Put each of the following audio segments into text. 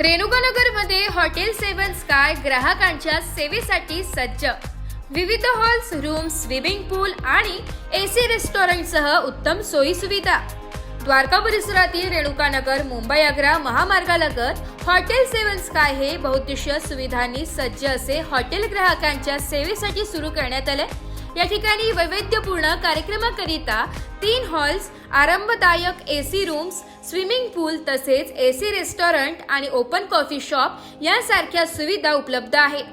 रेणुकानगरमध्ये hotel seven sky ग्राहकांच्या सेवेसाठी सज्ज. विविध हॉल्स रूम स्विमिंग पूल आणि एसी रेस्टॉरंटसह उत्तम सोयी सुविधा द्वारका परिसरातील रेणुकानगर मुंबई आग्रा महामार्गालगत हॉटेल सेवन स्काय हे बहुद्देशीय सुविधांनी सज्ज असे हॉटेल ग्राहकांच्या सेवेसाठी सुरू करण्यात आले या ठिकाणी वैविध्यपूर्ण कार्यक्रमाकरिता तीन हॉल्स आरामदायक सी रूम्स स्विमिंग पूल तसेच ए सी रेस्टॉरंट आणि ओपन कॉफी शॉप यासारख्या सुविधा उपलब्ध आहेत.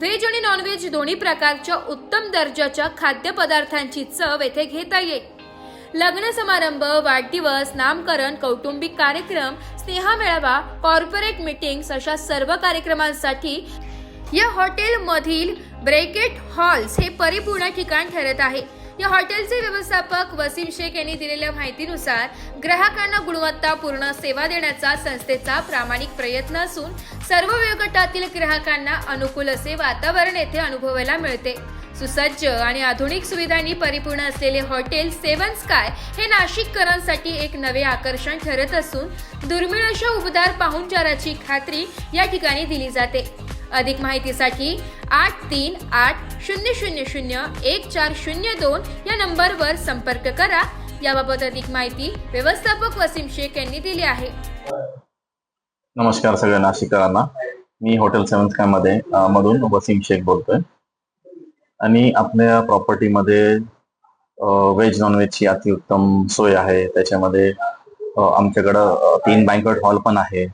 व्हेज आणि नॉनव्हेज दोन्ही प्रकारच्या उत्तम दर्जाच्या खाद्यपदार्थांची चव येथे घेता येईल. लग्न समारंभ वाढदिवस नामकरण कौटुंबिक कार्यक्रम स्नेहा मेळावा कॉर्पोरेट मीटिंग्स अशा सर्व कार्यक्रमांसाठी या हॉटेलमधील ब्रेकेट हॉल्स हे परिपूर्ण ठिकाण ठरत आहे. या हॉटेलचे व्यवस्थापक वसीम शेख यांनी दिलेल्या माहितीनुसार ग्राहकांना गुणवत्तापूर्ण सेवा देण्याचा संस्थेचा प्रामाणिक प्रयत्न असून सर्व वयोगटातील ग्राहकांना अनुकूल असे वातावरण येथे अनुभवायला मिळते. सुसज्ज आणि आधुनिक सुविधांनी परिपूर्ण असलेले हॉटेल सेवन स्काय हे नाशिककरांसाठी एक नवे आकर्षण ठरत असून दुर्मिळ अशा उबदार पाहुणचाराची खात्री या ठिकाणी दिली जाते. अधिक माहितीसाठी आठ तीन आठ शून्य शून्य शून्य एक चार शून्य दोन या नंबरवर संपर्क करा. याबाबत अधिक माहिती व्यवस्थापक वसीम शेख यांनी दिली आहे. नमस्कार सगळ्या नाशिकरांना मी हॉटेल सेवनमध्ये मधून वसीम शेख बोलतोय. आणि आपल्या प्रॉपर्टीमध्ये व्हेज नॉनव्हेजची अतिउत्तम सोय आहे. त्याच्यामध्ये आमच्याकडं तीन बँकट हॉल पण आहे.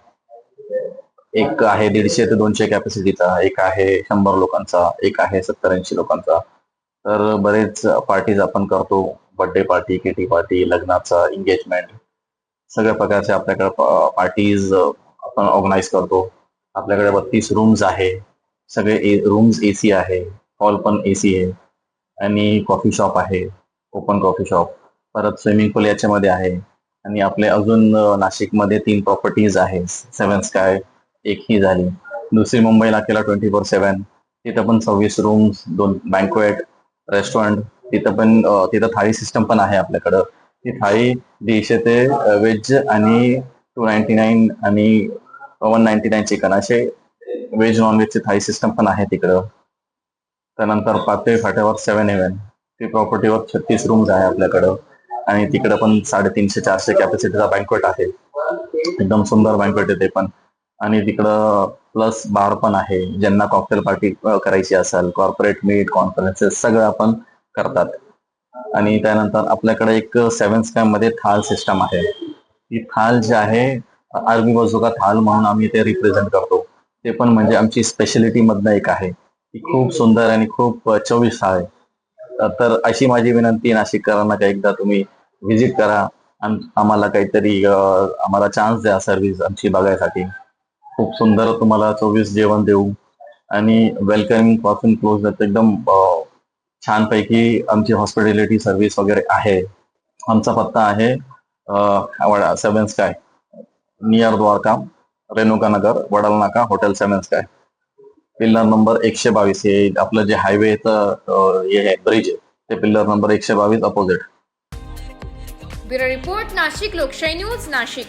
एक आहे दीडशे ते दोनशे कॅपॅसिटीचा एक आहे शंभर लोकांचा एक आहे सत्तर ऐंशी लोकांचा. तर बरेच पार्टीज आपण करतो बर्थडे पार्टी किटी पार्टी लग्नाचा एंगेजमेंट सगळ्या प्रकारच्या आपल्याकडे पार्टीज आपण ऑर्गनाईज करतो. आपल्याकडे बत्तीस रूम्स आहे. सगळे रूम्स एसी आहे. हॉल पण एसी आहे. आणि कॉफी शॉप आहे. ओपन कॉफी शॉप परत स्विमिंग पूल याच्यामध्ये आहे. आणि आपले अजून नाशिकमध्ये तीन प्रॉपर्टीज आहे सेवन स्काय एक ही झाली दुसरी मुंबईला केला ट्वेंटी फोर सेवन तिथं पण सव्वीस रूम्स दोन बँकवेट रेस्टॉरंट तिथं पण तिथं थाळी सिस्टम पण आहे आपल्याकडं. ती थाळी दीडशे ते व्हेज आणि टू नाईन्टी नाईन आणि वन नाईन्टी नाईन चिकन असे व्हेज नॉन व्हेजची थाळी सिस्टम पण आहे तिकडं. त्यानंतर पातळी फाट्यावर सेवन इव्हन ती प्रॉपर्टीवर छत्तीस रूम्स आहे आपल्याकडं. आणि तिकडं पण साडेतीनशे चारशे कॅपॅसिटीचा बँकवेट आहे. एकदम सुंदर बँकवेट आहे ते पण. आणि तिकडं प्लस बार पण आहे. ज्यांना कॉकटेल पार्टी करायची असेल कॉर्पोरेट मीट कॉन्फरन्सेस सगळं आपण करतात. आणि त्यानंतर आपल्याकडे एक सेव्हन स्कॅममध्ये थाल सिस्टम आहे. ती थाल जी आहे अरबी बाजूका थाल म्हणून आम्ही ते रिप्रेझेंट करतो. ते पण म्हणजे आमची स्पेशलिटी मधनं एक आहे. ती खूप सुंदर आणि खूप चविष्ट आहे. तर अशी माझी विनंती नाशिककरांना का एकदा तुम्ही व्हिजिट करा. आम्हाला काहीतरी आम्हाला चान्स द्या सर्व्हिस आमची बघायसाठी. खूप सुंदर तुम्हाला चोवीस जेवण देऊ. आणि वेलकमिंगपासून क्लोज एकदम छानपैकी आमची हॉस्पिटॅलिटी सर्व्हिस वगैरे आहे. आमचा पत्ता आहे vada seven sky near Dwarka Renuka Nagar Wadala Naka hotel seven sky pillar number एकशे बावीस. हे आपलं जे हायवेचं हे आहे ब्रिज आहे ते पिल्लर नंबर एकशे बावीस अपोजिट ब्युरो रिपोर्ट नाशिक लोकशाही न्यूज नाशिक.